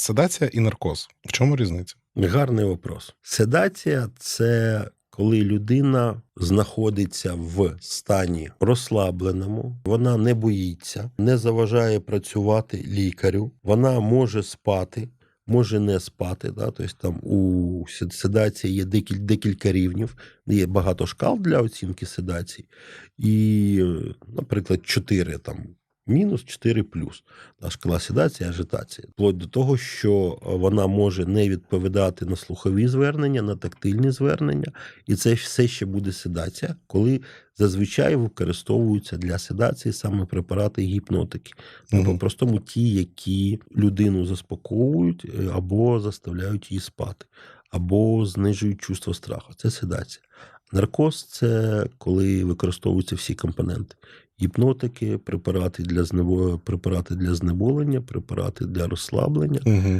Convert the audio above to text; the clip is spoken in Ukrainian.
Седація і наркоз. В чому різниця? Гарний вопрос. Седація це коли людина знаходиться в стані розслабленому, вона не боїться, не заважає працювати лікарю, вона може спати. Може не спати, да? тобто там у седації є декіль, декілька рівнів, є багато шкал для оцінки седації, і, наприклад, 4 там мінус 4 плюс. Та шкала седації, ажитації. Вплоть до того, що вона може не відповідати на слухові звернення, на тактильні звернення, і це все ще буде седація, коли зазвичай використовуються для седації саме препарати гіпнотики. Ну, Мгм. по-простому ті, які людину заспокоюють е, або заставляють її спати, або знижують чувство страху. Це седація. Наркоз це коли використовуються всі компоненти: гіпнотики, препарати для знево... препарати для знеболення, препарати для розслаблення. Угу.